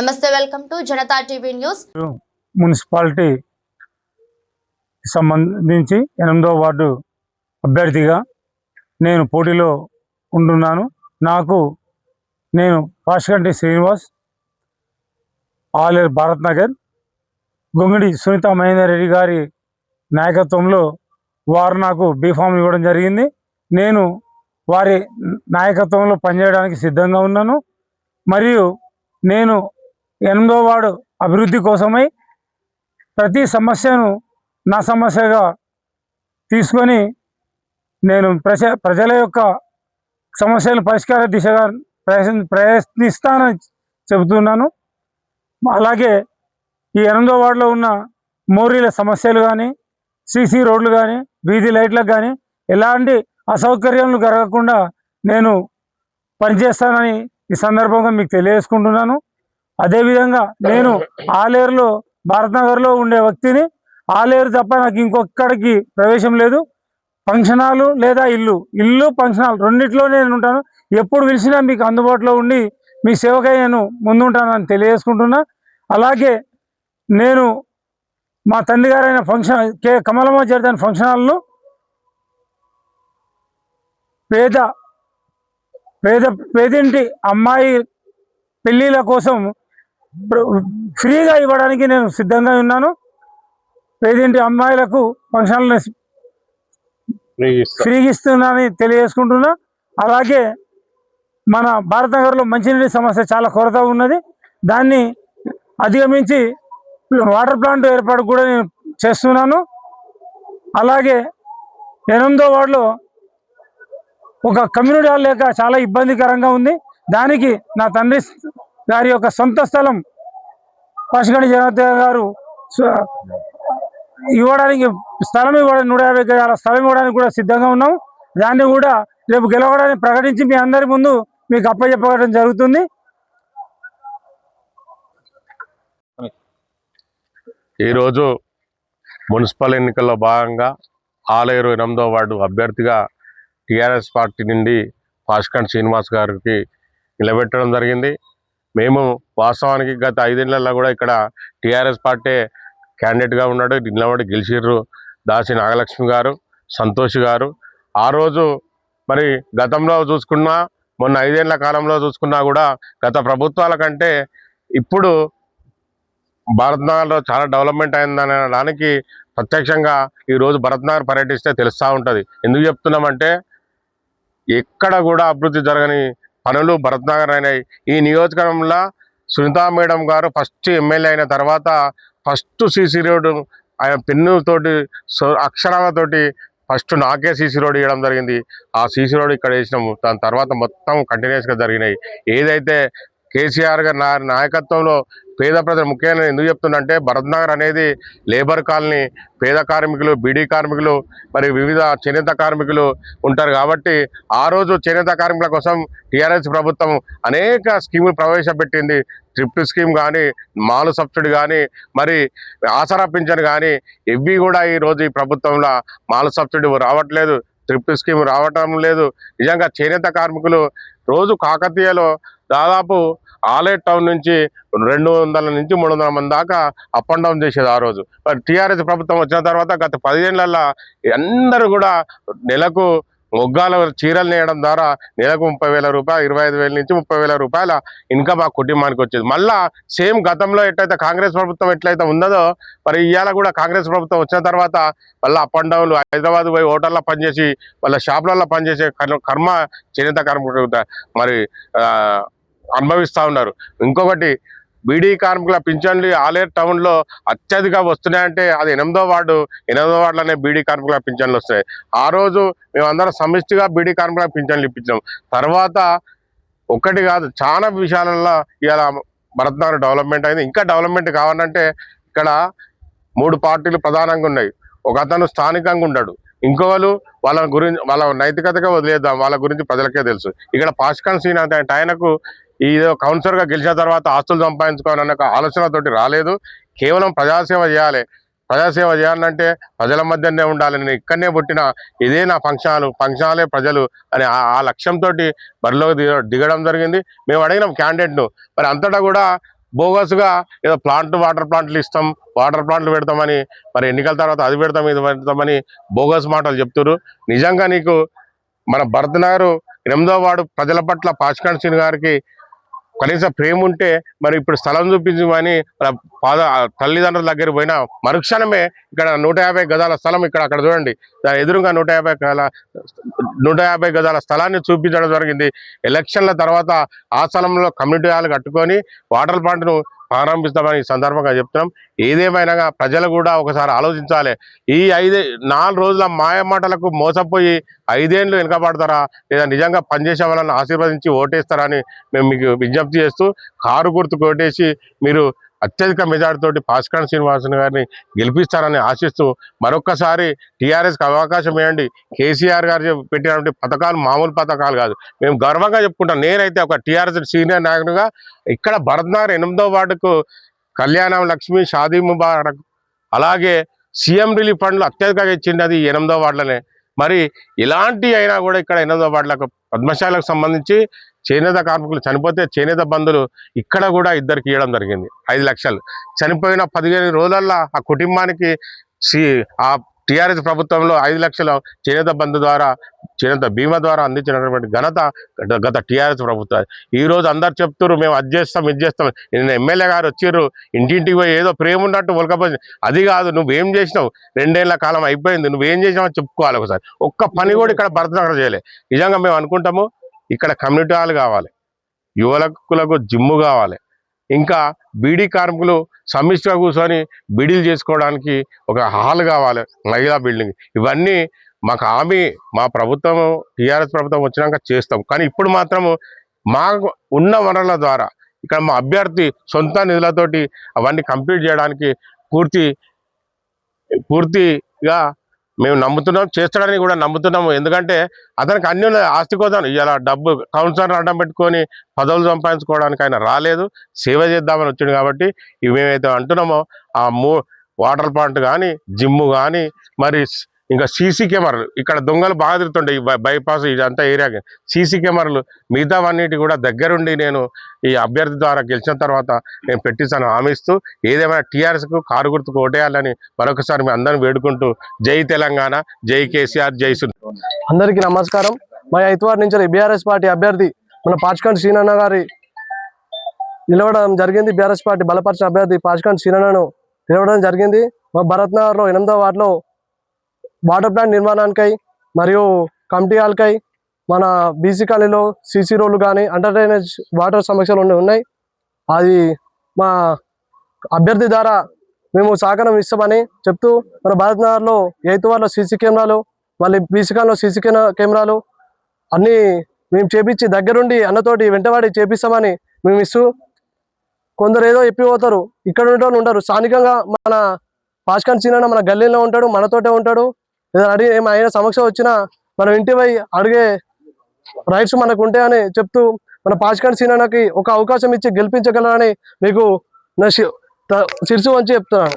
నమస్తే welcome to Janata TV news. Municipality సంబంధించి ఎనిమిదో వార్డు అభ్యర్థిగా నేను పోటీలో ఉంటున్నాను. నాకు నేను పాషకంటి శ్రీనివాస్ ఆలేరు భారత్ నగర్ గొంగిడి సునీత మహేందర్ రెడ్డి గారి నాయకత్వంలో వారు నాకు బీఫామ్ ఇవ్వడం జరిగింది. నేను వారి నాయకత్వంలో పనిచేయడానికి సిద్ధంగా ఉన్నాను. మరియు నేను ఎనిమిదో వార్డు అభివృద్ధి కోసమై ప్రతి సమస్యను నా సమస్యగా తీసుకొని నేను ప్రజ ప్రజల యొక్క సమస్యలు పరిష్కార దిశగా ప్రయత్నిస్తానని చెబుతున్నాను. అలాగే ఈ ఎనిమిదో వార్డులో ఉన్న మోరీల సమస్యలు కానీ సీసీ రోడ్లు కానీ వీధి లైట్లకు కానీ ఎలాంటి అసౌకర్యాలు జరగకుండా నేను పనిచేస్తానని ఈ సందర్భంగా మీకు తెలియజేసుకుంటున్నాను. అదేవిధంగా నేను ఆలేరులో భారత్ నగర్లో ఉండే వ్యక్తిని ఆలేరు తప్ప నాకు ఇంకొక్కడికి ప్రవేశం లేదు. ఫంక్షనాలు లేదా ఇల్లు ఇల్లు ఫంక్షన్ హాల్ రెండిట్లో నేను ఉంటాను. ఎప్పుడు పిలిచినా మీకు అందుబాటులో ఉండి మీ సేవకై నేను ముందుంటానని తెలియజేసుకుంటున్నా. అలాగే నేను మా తండ్రి గారైన ఫంక్షన్ కే కమలమ్మ జర్దాన్ ఫంక్షన్ హాల్ను పేద పేద పేదింటి అమ్మాయి పెళ్ళిళ్ళ కోసం ఫ్రీగా ఇవ్వడానికి నేను సిద్ధంగా ఉన్నాను. పేదింటి అమ్మాయిలకు ఫంక్షన్లు ఫ్రీగా ఇస్తున్నానని తెలియజేసుకుంటున్నా. అలాగే మన భారత్ నగర్లో మంచినీటి సమస్య చాలా కొరత ఉన్నది. దాన్ని అధిగమించి వాటర్ ప్లాంట్ ఏర్పాటు కూడా నేను చేస్తున్నాను. అలాగే ఎనిమిదో వార్డులో ఒక కమ్యూనిటీ హాల్ లేక చాలా ఇబ్బందికరంగా ఉంది. దానికి నా తండ్రి వారి యొక్క సొంత స్థలం పశుగణి జగత గారు ఇవ్వడానికి స్థలం ఇవ్వడానికి నూట యాభై గజాల స్థలం ఇవ్వడానికి కూడా సిద్ధంగా ఉన్నాం. దాన్ని కూడా రేపు గెలవడానికి ప్రకటించి మీ అందరి ముందు మీకు అప్పచెప్పడం జరుగుతుంది. ఈరోజు మున్సిపల్ ఎన్నికల్లో భాగంగా ఆలేరు ఎనిమిదో వార్డు అభ్యర్థిగా టీఆర్ఎస్ పార్టీ నుండి పాష్కండ్ శ్రీనివాస్ గారికి నిలబెట్టడం జరిగింది. మేము వాస్తవానికి గత ఐదేళ్ళలో కూడా ఇక్కడ టీఆర్ఎస్ పార్టీ క్యాండిడేట్గా ఉన్నాడు నిలబడి గెలిచిర్రు దాసి నాగలక్ష్మి గారు సంతోష్ గారు. ఆ రోజు మరి గతంలో చూసుకున్నా మొన్న ఐదేళ్ళ కాలంలో చూసుకున్నా కూడా గత ప్రభుత్వాల కంటే ఇప్పుడు భారత్నగర్లో చాలా డెవలప్మెంట్ అయిందని అనడానికి ప్రత్యక్షంగా ఈరోజు భరత్నగర్ పర్యటిస్తే తెలుస్తూ ఉంటుంది. ఎందుకు చెప్తున్నామంటే ఎక్కడ కూడా అభివృద్ధి జరగని పనులు భరత్నగర్ అయినాయి. ఈ నియోజకవర్గంలో సునీతా మేడం గారు ఫస్ట్ ఎమ్మెల్యే అయిన తర్వాత ఫస్ట్ సీసీ రోడ్డు ఆయన పెన్నుతోటి అక్షరాలతోటి ఫస్ట్ నాకే సీసీ రోడ్ ఇవ్వడం జరిగింది. ఆ సీసీ రోడ్ ఇక్కడ వేసినాము. దాని తర్వాత మొత్తం కంటిన్యూస్గా జరిగినాయి. ఏదైతే కేసీఆర్ గారి నాయకత్వంలో పేద ప్రజలు ముఖ్యంగా ఎందుకు చెప్తుందంటే భరత్ నగర్ అనేది లేబర్ కాలనీ పేద కార్మికులు బీడీ కార్మికులు మరి వివిధ చేనేత కార్మికులు ఉంటారు కాబట్టి ఆ రోజు చేనేత కార్మికుల కోసం టీఆర్ఎస్ ప్రభుత్వం అనేక స్కీములు ప్రవేశపెట్టింది. ట్రిప్ స్కీమ్ కానీ మాలు సబ్సిడీ కానీ మరి ఆసరా పింఛన్ కానీ ఇవి కూడా ఈ రోజు ఈ ప్రభుత్వంలో మాలు సబ్సిడీ రావట్లేదు. ట్రిప్ స్కీమ్ రావటం లేదు. నిజంగా చేనేత కార్మికులు రోజు కాకతీయలో దాదాపు ఆలేట్ టౌన్ నుంచి రెండు వందల నుంచి మూడు వందల మంది దాకా అప్ అండ్ డౌన్ చేసేది ఆ రోజు. మరి టీఆర్ఎస్ ప్రభుత్వం వచ్చిన తర్వాత గత పదిహేనులలో అందరూ కూడా నెలకు మొగ్గాల చీరలు నేయడం ద్వారా నెలకు ముప్పై వేల రూపాయలు ఇరవై ఐదు వేల నుంచి ముప్పై వేల రూపాయల ఇన్కమ్ ఆ కుటుంబానికి వచ్చేది. మళ్ళా సేమ్ గతంలో ఎట్లయితే కాంగ్రెస్ ప్రభుత్వం ఎట్లయితే ఉన్నదో మరి ఇవాళ కూడా కాంగ్రెస్ ప్రభుత్వం వచ్చిన తర్వాత మళ్ళీ అప్ అండ్ డౌన్లు హైదరాబాద్ పోయి హోటల్లో పనిచేసి వాళ్ళ షాపులలో పనిచేసే కర్మ- కర్మ చేనేత కర్మ మరి అనుభవిస్తూ ఉన్నారు. ఇంకొకటి బీడీ కార్మికుల పింఛన్లు ఆలేరు టౌన్లో అత్యధిక వస్తున్నాయంటే అది ఎనిమిదో వార్డు ఎనిమిదో వార్డులోనే బీడీ కార్మికుల పింఛన్లు వస్తాయి ఆ రోజు మేమందరం సమిష్టిగా బీడీ కార్మికుల పింఛన్లు ఇప్పించాం తర్వాత ఒక్కటి కాదు చాలా విషయాలలో ఇవాళ భరత్నగర్ డెవలప్మెంట్ అయింది. ఇంకా డెవలప్మెంట్ కావాలంటే ఇక్కడ మూడు పార్టీలు ప్రధానంగా ఉన్నాయి. ఒక అతను స్థానికంగా ఉన్నాడు. ఇంకోవాళ్ళు వాళ్ళ గురించి వాళ్ళ నైతికతగా వదిలేద్దాం. వాళ్ళ గురించి ప్రజలకే తెలుసు. ఇక్కడ పాష్కాన్ సీన్ అంటే ఆయనకు ఈ కౌన్సిలర్గా గెలిచిన తర్వాత ఆస్తులు సంపాదించుకోవాలన్న ఒక ఆలోచనతోటి రాలేదు. కేవలం ప్రజాసేవ చేయాలి. ప్రజాసేవ చేయాలంటే ప్రజల మధ్యనే ఉండాలి. నేను ఇక్కడనే పుట్టిన ఇదే నా ఫంక్షనాలు ఫంక్షనాలే ప్రజలు అని ఆ- లక్ష్యంతో బరిలోకి దిగ దిగడం జరిగింది. మేము అడిగినాం క్యాండిడేట్ను మరి అంతటా కూడా బోగస్గా ఏదో ప్లాంట్ వాటర్ ప్లాంట్లు ఇస్తాం వాటర్ ప్లాంట్లు పెడతామని మరి ఎన్నికల తర్వాత అది పెడతాం ఇది పెడతామని బోగస్ మాటలు చెప్తున్నారు నిజంగా నీకు మన భరతనగర్ ఎనిమిదో వాడు ప్రజల పట్ల పాచికాండ్ సింగ్ గారికి కనీసం ప్రేమ ఉంటే మరి ఇప్పుడు స్థలం చూపించమని వాళ్ళ పాద తల్లిదండ్రుల దగ్గర పోయిన మరుక్షణమే ఇక్కడ నూట యాభై గదాల స్థలం ఇక్కడ అక్కడ చూడండి. దాని ఎదురుగా నూట యాభై గజాల నూట యాభై గదాల స్థలాన్ని చూపించడం జరిగింది. ఎలక్షన్ల తర్వాత ఆ స్థలంలో కమ్యూనిటీ హాల్ కట్టుకొని వాటర్ ప్లాంట్ను ప్రారంభిస్తామని సందర్భంగా చెప్తున్నాం. ఏదేమైనా ప్రజలు కూడా ఒకసారి ఆలోచించాలి. ఈ ఐదే నాలుగు రోజుల మాయ మాటలకు మోసపోయి ఐదేండ్లు వెనుకబడతారా? లేదా నిజంగా పనిచేసే వాళ్ళని ఆశీర్వదించి ఓటేస్తారా అని మేము మీకు విజ్ఞప్తి చేస్తూ కారు గుర్తు కొట్టేసి మీరు అత్యధిక మెజార్టీతోటి పాస్కాన్ శ్రీనివాసన్ గారిని గెలిపిస్తారని ఆశిస్తూ మరొక్కసారి టీఆర్ఎస్కి అవకాశం ఇవ్వండి. కేసీఆర్ గారు పెట్టినటువంటి పథకాలు మామూలు పథకాలు కాదు. మేము గర్వంగా చెప్పుకుంటాం. నేనైతే ఒక టీఆర్ఎస్ సీనియర్ నాయకుడిగా ఇక్కడ భరత్నగర్ ఎనిమిదో వార్డుకు కళ్యాణం లక్ష్మి షాదీ ముబారక్ అలాగే సీఎం రిలీఫ్ ఫండ్లు అత్యధికంగా ఇచ్చింది అది ఎనిమిదో వార్డులనే. మరి ఇలాంటి అయినా కూడా ఇక్కడ ఎనిమిదో వార్డులకు పద్మశాలకు సంబంధించి చేనేత కార్మికులు చనిపోతే చేనేత బంధులు ఇక్కడ కూడా ఇద్దరికి ఇవ్వడం జరిగింది. ఐదు లక్షలు. చనిపోయిన పదిహేను రోజులల్లో ఆ కుటుంబానికి సి ఆ టీఆర్ఎస్ ప్రభుత్వంలో ఐదు లక్షల చేనేత బంధు ద్వారా చేనేత బీమా ద్వారా అందించినటువంటి ఘనత గత- టీఆర్ఎస్ ప్రభుత్వం. ఈ రోజు అందరు చెప్తున్నారు మేము అది చేస్తాం ఇది చేస్తాం. నిన్న ఎమ్మెల్యే గారు వచ్చిర్రు ఇంటింటికి పోయి ఏదో ప్రేమ ఉన్నట్టు ఒలకపోయి అది కాదు నువ్వేం చేసినావు? రెండేళ్ళ కాలం అయిపోయింది నువ్వేం చేసినావు చెప్పుకోవాలి ఒకసారి. ఒక్క పని కూడా ఇక్కడ భరతనగర్ చేయలే. నిజంగా మేము అనుకుంటాము ఇక్కడ కమ్యూనిటీ హాల్ కావాలి. యువకులకు జిమ్ము కావాలి. ఇంకా బీడీ కార్మికులు సమిష్టిగా కూర్చొని బీడీలు చేసుకోవడానికి ఒక హాల్ కావాలి. మహిళా బిల్డింగ్. ఇవన్నీ మాకు హామీ మా ప్రభుత్వం టీఆర్ఎస్ ప్రభుత్వం వచ్చినాక చేస్తాం. కానీ ఇప్పుడు మాత్రము మాకు ఉన్న వనరుల ద్వారా ఇక్కడ మా అభ్యర్థి సొంత నిధులతోటి అవన్నీ కంప్లీట్ చేయడానికి పూర్తి పూర్తిగా మేము నమ్ముతున్నాం చేస్తాడని కూడా నమ్ముతున్నాము. ఎందుకంటే అతనికి అన్ని ఆస్తి కోసం ఇలా డబ్బు కౌన్సిలర్ అడ్డం పెట్టుకొని పదవులు సంపాదించుకోవడానికి ఆయన రాలేదు. సేవ చేద్దామని వచ్చింది కాబట్టి ఇవి మేమైతే అంటున్నామో ఆ మూ వాటర్ ప్లాంట్ కానీ జిమ్ కానీ మరి ఇంకా సీసీ కెమెరాలు. ఇక్కడ దొంగలు బాగా తిరుగుతుండే ఈ బైపాస్ ఇదంతా ఏరియా సీసీ కెమెరాలు. మిగతావన్నిటి కూడా దగ్గరుండి నేను ఈ అభ్యర్థి ద్వారా గెలిచిన తర్వాత నేను పెట్టిస్తాను. హామీస్తూ ఏదేమైనా టీఆర్ఎస్కు కారు గుర్తుకు ఓటేయాలని మరొకసారి మీ అందరిని వేడుకుంటూ జై తెలంగాణ జై కేసీఆర్ జై సు అందరికీ నమస్కారం. మా ఐతవారి నుంచి బీఆర్ఎస్ పార్టీ అభ్యర్థి మన పాచికంటి సీనన్న గారి నిలవడం జరిగింది. బీఆర్ఎస్ పార్టీ బలపరిచిన అభ్యర్థి పాచికంటి సీనన్నను నిలవడం జరిగింది. మా భరత్నగర్లో ఎనిమిదో వార్డులో వాటర్ ప్లాంట్ నిర్మాణానికై మరియు కమిటీ హాల్కై మన బీసీ కాలనీలో సీసీ రోడ్లు కానీ అండర్ డ్రైనేజ్ వాటర్ సమస్యలు ఉన్నాయి అది మా అభ్యర్థి ద్వారా మేము సహకారం ఇస్తామని చెప్తూ మన భారత్ నగర్లో ఎయిత్ వార్లో సీసీ కెమెరాలు మళ్ళీ బీసీ కాలనీలో సీసీ కెమెరాలు అన్నీ మేము చేపించి దగ్గరుండి అన్నతోటి వెంటవాడి చేపిస్తామని మేము ఇస్తూ కొందరు ఏదో చెప్పిపోతారు ఇక్కడ ఉండేవాళ్ళు ఉంటారు స్థానికంగా మన పాస్కాన్ సీనన్న మన గల్లీలో ఉంటాడు మనతోటే ఉంటాడు. ఏదైనా అడిగి ఏమైనా సమస్య వచ్చినా మనం ఇంటి అడిగే రైట్స్ మనకు ఉంటాయని చెప్తూ మన పాస్కాన్ సీనన్నకి ఒక అవకాశం ఇచ్చి గెలిపించగలరని మీకు నా శి- త- వంచి చెప్తున్నాను.